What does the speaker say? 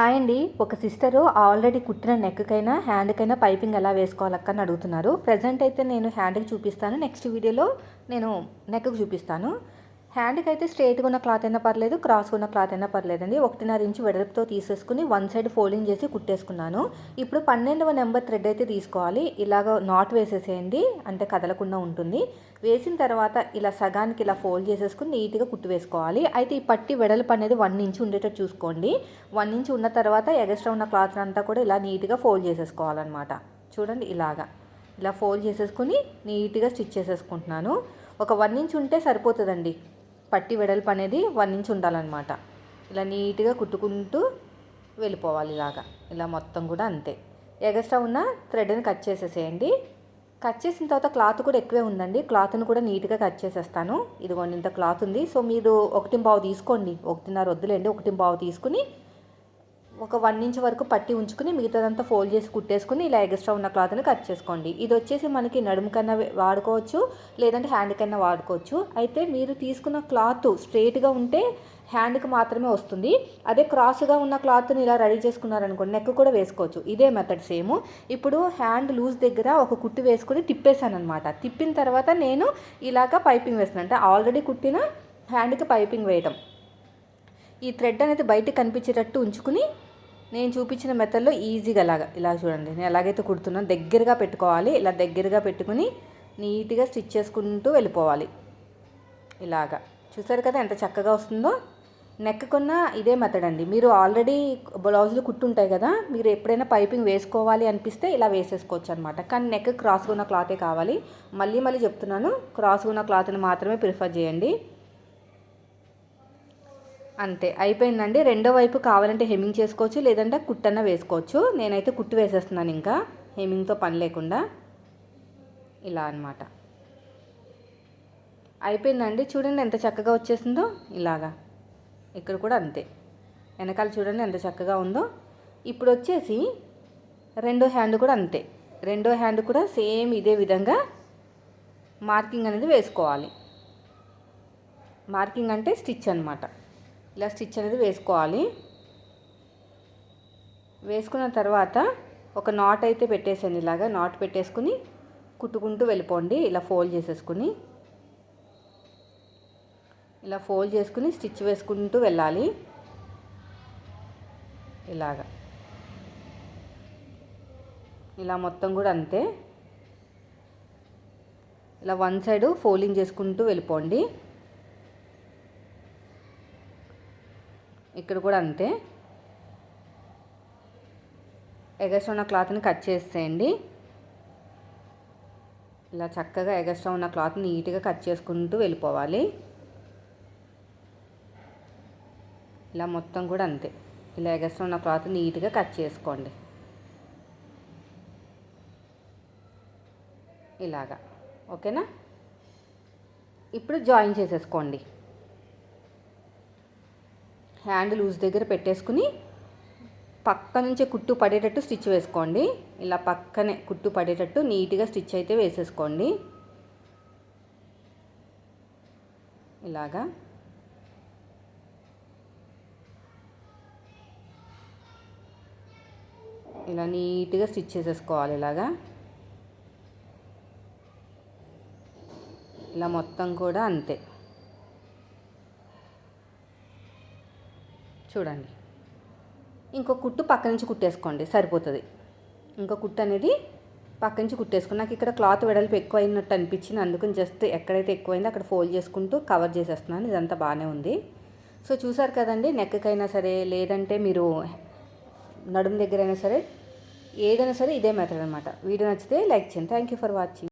Hi అండి ఒక sister already కుట్టిన నెక్కకైనా హ్యాండ్కైనా పైపింగ్ ఎలా వేసుకోవాలక్క అని అడుగుతున్నారు. ప్రజెంట్ అయితే నేను హ్యాండ్కి చూపిస్తాను. నెక్స్ట్ వీడియోలో నేను నెక్కు చూపిస్తాను. హ్యాండ్కి అయితే స్ట్రైట్గా ఉన్న క్లాత్ అయినా పర్లేదు క్రాస్గా ఉన్న క్లాత్ అయినా పర్లేదండి. ఒకటిన్నర ఇంచు వెడల్పుతో తీసేసుకుని వన్ సైడ్ ఫోల్డింగ్ చేసి కుట్టేసుకున్నాను. ఇప్పుడు పన్నెండవ నెంబర్ థ్రెడ్ అయితే తీసుకోవాలి. ఇలాగ నాట్ వేసేసేయండి అంటే కదలకుండా ఉంటుంది. వేసిన తర్వాత ఇలా సగానికి ఇలా ఫోల్డ్ చేసేసుకుని నీట్గా కుట్టు వేసుకోవాలి. అయితే ఈ పట్టి వెడల్పు అనేది వన్ ఇంచ్ ఉండేటట్టు చూసుకోండి. వన్ ఇంచ్ ఉన్న తర్వాత ఎగస్ట్రా ఉన్న క్లాత్ అంతా కూడా ఇలా నీట్గా ఫోల్డ్ చేసేసుకోవాలన్నమాట. చూడండి ఇలాగా. ఇలా ఫోల్డ్ చేసేసుకుని నీట్గా స్టిచ్ చేసేసుకుంటున్నాను. ఒక వన్ ఇంచ్ ఉంటే సరిపోతుందండి. పట్టి వెడల్పు అనేది వన్ ఇంచ్ ఉండాలన్నమాట. ఇలా నీట్గా కుట్టుకుంటూ వెళ్ళిపోవాలి ఇలాగా. ఇలా మొత్తం కూడా అంతే. ఎగస్ట్రా ఉన్న థ్రెడ్ని కట్ చేసేసేయండి. కట్ చేసిన తర్వాత క్లాత్ కూడా ఎక్కువే ఉందండి. క్లాత్ని కూడా నీట్గా కట్ చేసేస్తాను. ఇదిగోండి ఇంత క్లాత్ ఉంది. సో మీరు ఒకటి బావు తీసుకోండి. ఒకటిన్నర వద్దులేండి. ఒకటి బావు తీసుకుని ఒక వన్ ఇంచ్ వరకు పట్టి ఉంచుకుని మిగతాదంతా ఫోల్డ్ చేసి కుట్టేసుకుని ఇలా ఎక్స్ట్రా ఉన్న క్లాత్ని కట్ చేసుకోండి. ఇది వచ్చేసి మనకి నడుము కన్నా వాడుకోవచ్చు లేదంటే హ్యాండ్ కన్నా వాడుకోవచ్చు. అయితే మీరు తీసుకున్న క్లాత్ స్ట్రైట్గా ఉంటే హ్యాండ్కి మాత్రమే వస్తుంది. అదే క్రాస్గా ఉన్న క్లాత్ని ఇలా రెడీ చేసుకున్నారనుకోండి నెక్ కూడా వేసుకోవచ్చు. ఇదే మెథడ్ సేమ్ ఇప్పుడు హ్యాండ్ లూజ్ దగ్గర ఒక కుట్టు వేసుకుని తిప్పేశాను అనమాట తిప్పిన తర్వాత నేను ఇలాగ పైపింగ్ వేస్తాను అంటే ఆల్రెడీ కుట్టిన హ్యాండ్కి పైపింగ్ వేయటం. ఈ థ్రెడ్ అనేది బయటకు కనిపించేటట్టు ఉంచుకుని నేను చూపించిన మెథడ్లో ఈజీగా అలాగా ఇలా చూడండి. నేను ఎలాగైతే కుడుతున్నాను దగ్గరగా పెట్టుకోవాలి. ఇలా దగ్గరగా పెట్టుకుని నీట్గా స్టిచ్ చేసుకుంటూ వెళ్ళిపోవాలి. ఇలాగా. చూసారు కదా ఎంత చక్కగా వస్తుందో? నెక్ కొన్న ఇదే మెథడ్ అండి. మీరు ఆల్రెడీ బ్లౌజులు కుట్టుంటాయి కదా మీరు ఎప్పుడైనా పైపింగ్ వేసుకోవాలి అనిపిస్తే ఇలా వేసేసుకోవచ్చు అనమాట కానీ నెక్ క్రాస్గా ఉన్న క్లాతే కావాలి. మళ్ళీ మళ్ళీ చెప్తున్నాను క్రాస్గా ఉన్న క్లాత్ని మాత్రమే ప్రిఫర్ చేయండి. అంతే. అయిపోయిందండి. రెండో వైపు కావాలంటే హెమ్మింగ్ చేసుకోవచ్చు లేదంటే కుట్టన్న వేసుకోవచ్చు. నేనైతే కుట్టు వేసేస్తున్నాను ఇంకా. హెమ్మింగ్తో పని లేకుండా. ఇలా అనమాట అయిపోయిందండి. చూడండి ఎంత చక్కగా వచ్చేసిందో. ఇలాగా. ఇక్కడ కూడా అంతే. వెనకాల చూడండి ఎంత చక్కగా ఉందో. ఇప్పుడు వచ్చేసి రెండో హ్యాండ్ కూడా అంతే. రెండో హ్యాండ్ కూడా సేమ్ ఇదే విధంగా మార్కింగ్ అనేది వేసుకోవాలి. మార్కింగ్ అంటే స్టిచ్ అనమాట ఇలా స్టిచ్ అనేది వేసుకోవాలి. వేసుకున్న తర్వాత ఒక నాట్ అయితే పెట్టేసాను ఇలాగా. నాట్ పెట్టేసుకుని కుట్టుకుంటూ వెళ్ళిపోండి. ఇలా ఫోల్డ్ చేసేసుకుని. ఇలా ఫోల్డ్ చేసుకుని స్టిచ్ వేసుకుంటూ వెళ్ళాలి. ఇలాగా. ఇలా మొత్తం కూడా అంతే. ఇలా వన్ సైడ్ ఫోల్డింగ్ చేసుకుంటూ వెళ్ళిపోండి. ఇక్కడ కూడా అంతే. ఎగస్ట్రా ఉన్న క్లాత్ని కట్ చేసేయండి. ఇలా చక్కగా ఎగస్ట్రా ఉన్న క్లాత్ని నీట్గా కట్ చేసుకుంటూ వెళ్ళిపోవాలి. ఇలా మొత్తం కూడా అంతే. ఇలా ఎగస్ట్రా ఉన్న క్లాత్ నీట్గా కట్ చేసుకోండి. ఇలాగా. ఓకేనా? ఇప్పుడు జాయిన్ చేసేసుకోండి. హ్యాండ్ లూజ్ దగ్గర పెట్టేసుకుని పక్క నుంచి కుట్టు పడేటట్టు స్టిచ్ వేసుకోండి. ఇలా పక్కనే కుట్టు పడేటట్టు నీట్గా స్టిచ్ అయితే వేసేసుకోండి. ఇలాగా. ఇలా నీట్గా స్టిచ్ చేసేసుకోవాలి ఇలాగా. ఇలా మొత్తం కూడా అంతే. చూడండి. ఇంకో కుట్టు పక్క నుంచి కుట్టేసుకోండి సరిపోతుంది. ఇంకో కుట్టు అనేది పక్క నుంచి కుట్టేసుకుని నాకు ఇక్కడ క్లాత్ వెడల్పు ఎక్కువ అయినట్టు అనిపించింది. అందుకని జస్ట్ ఎక్కడైతే ఎక్కువైందో అక్కడ ఫోల్డ్ చేసుకుంటూ కవర్ చేసేస్తున్నాను. ఇదంతా బాగానే ఉంది. సో చూసారు కదండి నెక్కకైనా సరే లేదంటే మీరు నడుము దగ్గర అయినా సరే ఏదైనా సరే ఇదే మెథడ్ అనమాట వీడియో నచ్చితే లైక్ చేయండి. Thank you for watching